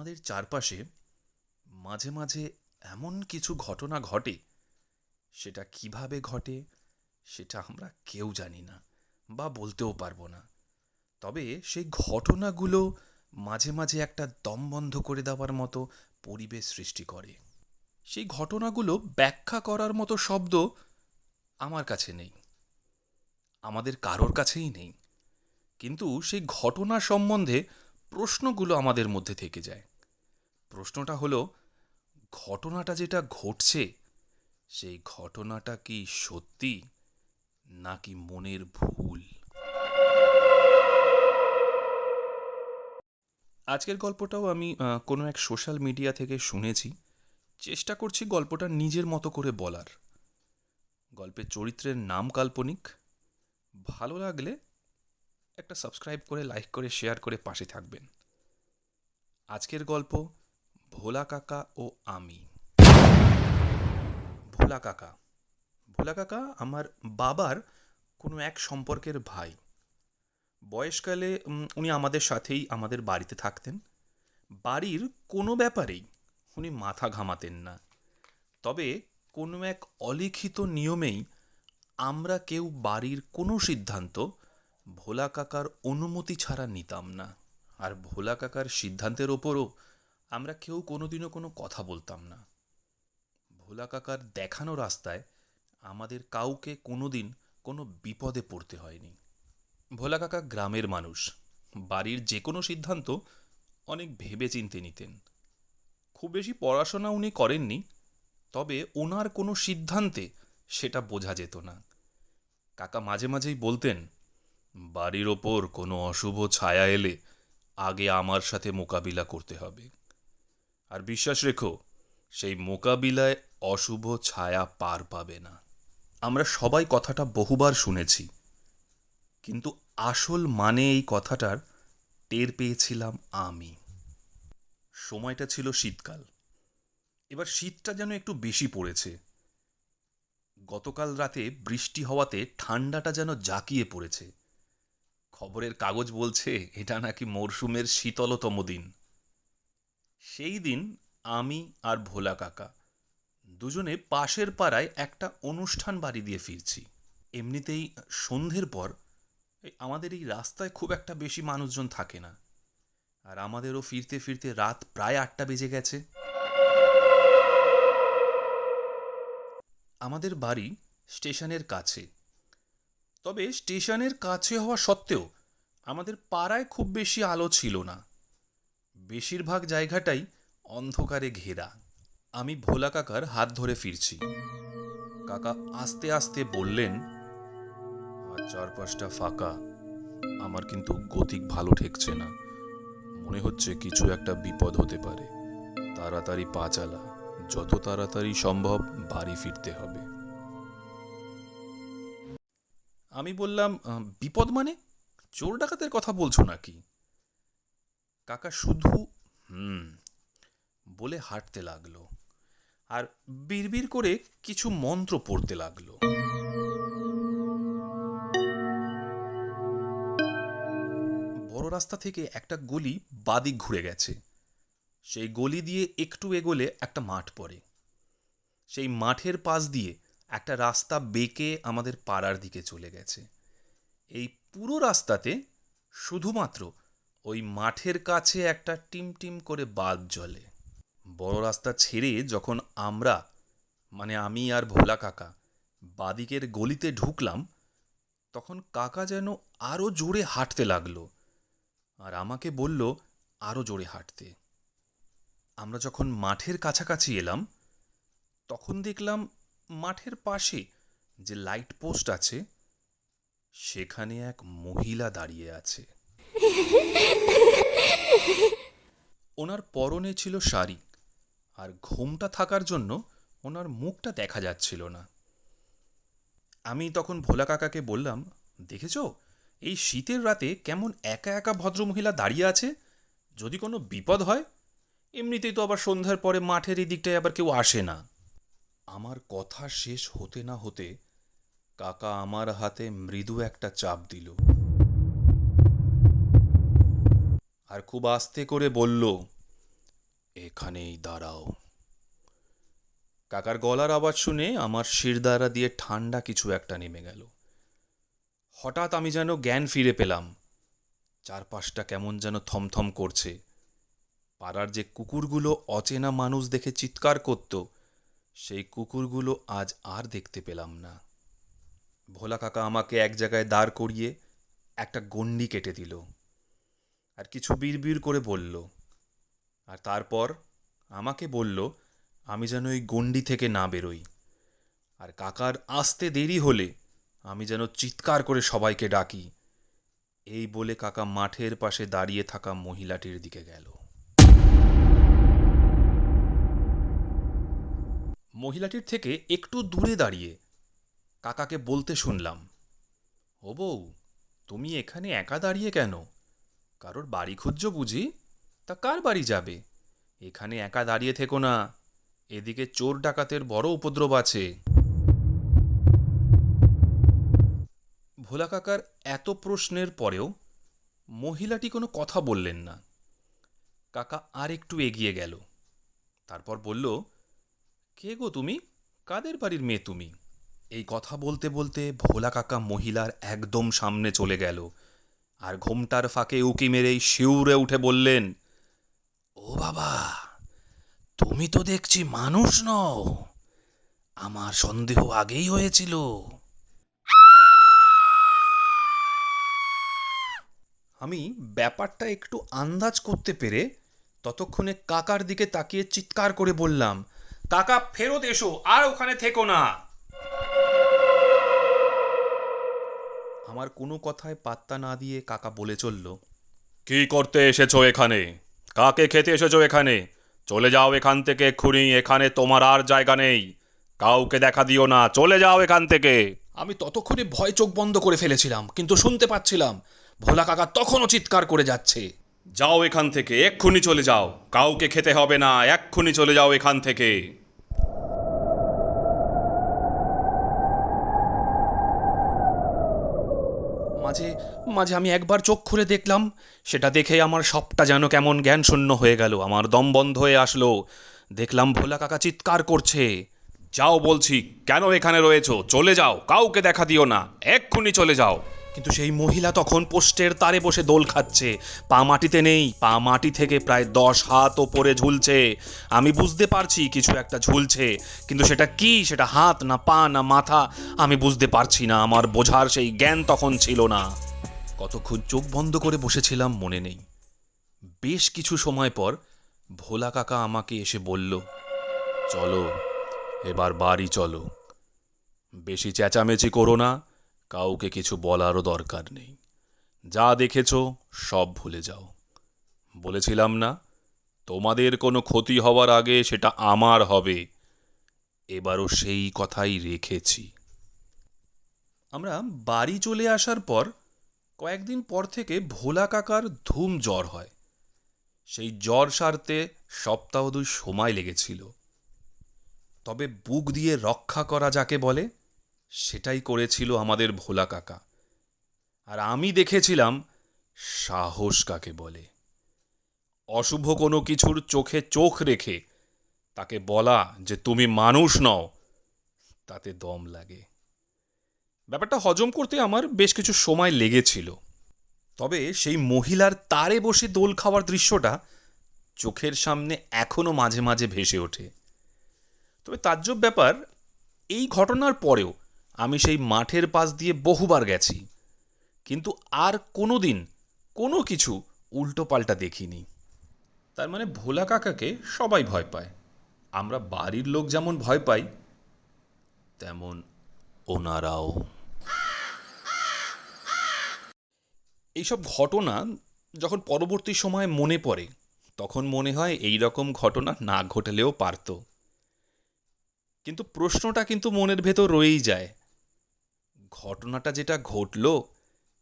আমাদের চারপাশে মাঝে মাঝে এমন কিছু ঘটনা ঘটে, সেটা কীভাবে ঘটে সেটা আমরা কেউ জানি না বা বলতেও পারব না। তবে সেই ঘটনাগুলো মাঝে মাঝে একটা দম বন্ধ করে দেওয়ার মতো পরিবেশ সৃষ্টি করে। সেই ঘটনাগুলো ব্যাখ্যা করার মতো শব্দ আমার কাছে নেই, আমাদের কারোর কাছেই নেই। কিন্তু সেই ঘটনা সম্বন্ধে প্রশ্নগুলো আমাদের মধ্যে থেকে যায়। প্রশ্নটা হলো, ঘটনাটা যেটা ঘটছে, সেই ঘটনাটা কি সত্যি নাকি মনের ভুল? আজকের গল্পটাও আমি কোনো এক সোশ্যাল মিডিয়া থেকে শুনেছি। চেষ্টা করছি গল্পটা নিজের মতো করে বলার। গল্পের চরিত্রের নাম কাল্পনিক। ভালো লাগলে একটা সাবস্ক্রাইব করে, লাইক করে, শেয়ার করে পাশে থাকবেন। আজকের গল্প ভোলা কাকা ও আমি। ভোলা কাকা। ভোলা কাকা আমার বাবার কোনো এক সম্পর্কের ভাই। বয়সকালে উনি আমাদের সাথেই আমাদের বাড়িতে থাকতেন। বাড়ির কোনো ব্যাপারেই উনি মাথা ঘামাতেন না। তবে কোনো এক অলিখিত নিয়মেই আমরা কেউ বাড়ির কোনো সিদ্ধান্ত ভোলা কাকার অনুমতি ছাড়া নিতাম না। আর ভোলা কাকার সিদ্ধান্তের ওপরও আমরা কেউ কোনোদিনও কোনো কথা বলতাম না। ভোলা কাকার দেখানো রাস্তায় আমাদের কাউকে কোনোদিন কোনো বিপদে পড়তে হয়নি। ভোলা কাকা গ্রামের মানুষ, বাড়ির যে কোনো সিদ্ধান্ত অনেক ভেবেচিন্তে নিতেন। খুব বেশি পড়াশোনা উনি করেননি, তবে ওনার কোনো সিদ্ধান্তে সেটা বোঝা যেত না। কাকা মাঝে মাঝেই বলতেন, বাড়ির ওপর কোনো অশুভ ছায়া এলে আগে আমার সাথে মোকাবিলা করতে হবে। আর বিশ্বাস রেখো, সেই মোকাবিলায় অশুভ ছায়া পার পাবে না। আমরা সবাই কথাটা বহুবার শুনেছি, কিন্তু আসল মানে এই কথাটার টের পেয়েছিলাম আমি। সময়টা ছিল শীতকাল। এবার শীতটা যেন একটু বেশি পড়েছে। গতকাল রাতে বৃষ্টি হওয়াতে ঠান্ডাটা যেন জাঁকিয়ে পড়েছে। খবরের কাগজ বলছে, এটা নাকি মরশুমের শীতলতম দিন। সেই দিন আমি আর ভোলা কাকা দুজনে পাশের পাড়ায় একটা অনুষ্ঠান বাড়ি দিয়ে ফিরছি। এমনিতেই সন্ধ্যের পর আমাদের এই রাস্তায় খুব একটা বেশি মানুষজন থাকে না। আর আমাদেরও ফিরতে ফিরতে রাত প্রায় আটটা বেজে গেছে। আমাদের বাড়ি স্টেশনের কাছে। তবে স্টেশনের কাছে হওয়া সত্ত্বেও আমাদের পাড়ায় খুব বেশি আলো ছিল না। বেশিরভাগ জায়গাটাই অন্ধকারে ঘেরা। আমি ভোলা কাকার হাত ধরে ফিরছি। কাকা আস্তে আস্তে বললেন, আর চারপাশটা ফাঁকা। আমার কিন্তু গতিক ভালো ঠেকছে না। মনে হচ্ছে কিছু একটা বিপদ হতে পারে। তাড়াতাড়ি পা চালা। যত তাড়াতাড়ি সম্ভব বাড়ি ফিরতে হবে। আমি বললাম বিপদ মানে? চোর ডাকাতের কথা বলছো নাকি? কাকা শুধু, হুম, বলে হাঁটতে লাগল আর বিড়বিড় করে কিছু মন্ত্র পড়তে লাগল। বড় রাস্তা থেকে একটা গলি বাদিক ঘুরে গেছে। সেই গলি দিয়ে একটু এগোলে একটা মাঠ পড়ে। সেই মাঠের পাশ দিয়ে একটা রাস্তা বেঁকে আমাদের পাড়ার দিকে চলে গেছে। এই পুরো রাস্তাতে শুধুমাত্র ওই মাঠের কাছে একটা টিম টিম করে বাল্ব জ্বলে। বড় রাস্তা ছেড়ে যখন আমরা মানে আমি আর ভোলা কাকা, বাদিকের গলিতে ঢুকলাম, তখন কাকা যেন আরও জোরে হাঁটতে লাগল আর আমাকে বলল, আরও জোরে হাঁটতে। আমরা যখন মাঠের কাছাকাছি এলাম, তখন দেখলাম মাঠের পাশে যে লাইট পোস্ট আছে, সেখানে এক মহিলা দাঁড়িয়ে আছে। ওনার পরনে ছিল শাড়ি, আর ঘোমটা থাকার জন্য ওনার মুখটা দেখা যাচ্ছিল না। আমি তখন ভোলা কাকাকে বললাম, দেখেছ, এই শীতের রাতে কেমন একা একা ভদ্রমহিলা দাঁড়িয়ে আছে? যদি কোনো বিপদ হয়, এমনিতেই তো আবার সন্ধ্যার পরে মাঠের এই দিকটায় আবার কেউ আসে না। আমার কথা শেষ হতে না হতে কাকা আমার হাতে মৃদু একটা চাপ দিল। আর খুব আস্তে করে বলল, এখানেই দাঁড়াও। কাকার গলার আওয়াজ শুনে আমার শিরদাঁড়া দিয়ে ঠান্ডা কিছু একটা নেমে গেল। হঠাৎ আমি যেন জ্ঞান ফিরে পেলাম। চারপাশটা কেমন যেন থমথম করছে। পাড়ার যে কুকুরগুলো অচেনা মানুষ দেখে চিৎকার করত, সেই কুকুরগুলো আজ আর দেখতে পেলাম না। ভোলা কাকা আমাকে এক জায়গায় দাঁড় করিয়ে একটা গণ্ডি কেটে দিল। আর কিছু বিড়বিড় করে বলল। আর তারপর আমাকে বলল, আমি যেন ওই গণ্ডি থেকে না বেরোই। আর কাকার আসতে দেরি হলে আমি যেন চিৎকার করে সবাইকে ডাকি। এই বলে কাকা মাঠের পাশে দাঁড়িয়ে থাকা মহিলাটির দিকে গেল। মহিলাটির থেকে একটু দূরে দাঁড়িয়ে কাকাকে বলতে শুনলাম, ও বউ, তুমি এখানে একা দাঁড়িয়ে কেন? কারোর বাড়ি খুঁজছো বুঝি? তা কার বাড়ি যাবে? এখানে একা দাঁড়িয়ে থেকো না। এদিকে চোর ডাকাতের বড় উপদ্রব আছে। ভোলা কাকার এত প্রশ্নের পরেও মহিলাটি কোনো কথা বললেন না। কাকা আর একটু এগিয়ে গেল। তারপর বলল, কে গো তুমি? কাদের বাড়ির মেয়ে তুমি? এই কথা বলতে বলতে ভোলা কাকা মহিলার একদম সামনে চলে গেল। আর ঘোমটার ফাঁকে উকি মেরেই শিউরে উঠে বললেন, ও বাবা, তুমি তো দেখছি মানুষ নও। আমার সন্দেহ আগেই হয়েছিল। আমি ব্যাপারটা একটু আন্দাজ করতে পেরে ততক্ষণে কাকার দিকে তাকিয়ে চিৎকার করে বললাম, কাকা, ফেরত এসো, আর ওখানে থেকো না। আমার কোনো কথায় পাত্তা না দিয়ে কাকা বলে চলল কি করতে এসেছ এখানে? কাকে খেতে এসেছ এখানে? চলে যাও এখান থেকে এক্ষুনি এখানে তোমার আর জায়গা নেই। কাউকে দেখা দিও না চলে যাও এখান থেকে। আমি ততক্ষণে ভয় চোখ বন্ধ করে ফেলেছিলাম কিন্তু শুনতে পাচ্ছিলাম ভোলা কাকা তখনও চিৎকার করে যাচ্ছে। যাও এখান থেকে এক্ষুনি চলে যাও কাউকে খেতে হবে না এক্ষুনি চলে যাও এখান থেকে। মাঝে মাঝে আমি একবার চোখ খুলে দেখলাম। সেটা দেখে আমার সবটা যেন কেমন জ্ঞান শূন্য হয়ে গেল। আমার দম বন্ধ হয়ে আসলো। দেখলাম ভোলা কাকা চিৎকার করছে। যাও বলছি, কেন এখানে রয়েছো? চলে যাও, কাউকে দেখা দিও না। এক্ষুনি চলে যাও। কিন্তু সেই মহিলা তখন পোস্টের তারে বসে দোল খাচ্ছে। পা মাটিতে নেই, পা মাটি থেকে প্রায় দশ হাত ওপরে ঝুলছে। আমি বুঝতে পারছি কিছু একটা ঝুলছে, কিন্তু সেটা কি, সেটা হাত না পা না মাথা, আমি বুঝতে পারছি না, আমার বোঝার সেই জ্ঞান তখন ছিল না। কতক্ষণ চোখ বন্ধ করে বসেছিলাম মনে নেই। বেশ কিছু সময় পর ভোলা কাকা আমাকে এসে বলল, চলো, এবার বাড়ি চলো। বেশি চেঁচামেচি করো না কাউকে কিছু বলারও দরকার নেই। যা দেখেছ, সব ভুলে যাও। বলেছিলাম না, তোমাদের কোনো ক্ষতি হওয়ার আগে সেটা আমার হবে। এবারও সেই কথাই রেখেছি। আমরা বাড়ি চলে আসার পর কয়েকদিন পর থেকে ভোলা কাকার ধুম জ্বর হয়। সেই জ্বর সারতে সপ্তাহ দুই সময় লেগেছিল। তবে বুক দিয়ে রক্ষা করা যাকে বলে সেটাই করেছিল আমাদের ভোলা কাকা। আর আমি দেখেছিলাম সাহস কাকে বলে। অশুভ কোনো কিছুর চোখে চোখ রেখে তাকে বলা যে তুমি মানুষ নও, তাতে দম লাগে। ব্যাপারটা হজম করতে আমার বেশ কিছু সময় লেগেছিল। তবে সেই মহিলার তারে বসে দোল খাওয়ার দৃশ্যটা চোখের সামনে এখনও মাঝে মাঝে ভেসে ওঠে। তবে তাজ্জব ব্যাপার, এই ঘটনার পরেও আমি সেই মাঠের পাশ দিয়ে বহুবার গেছি, কিন্তু আর কোনো দিন কোনো কিছু উল্টো পাল্টা দেখিনি। তার মানে ভোলা কাকাকে সবাই ভয় পায়। আমরা বাড়ির লোক যেমন ভয় পাই, তেমন ওনারাও। এইসব ঘটনা যখন পরবর্তী সময়ে মনে পড়ে, তখন মনে হয় এই রকম ঘটনা না ঘটলেও পারতো। কিন্তু প্রশ্নটা কিন্তু মনের ভেতর রয়েই যায় ঘটনাটা যেটা ঘটলো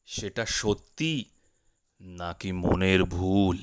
সেটা সত্যি নাকি মনের ভুল?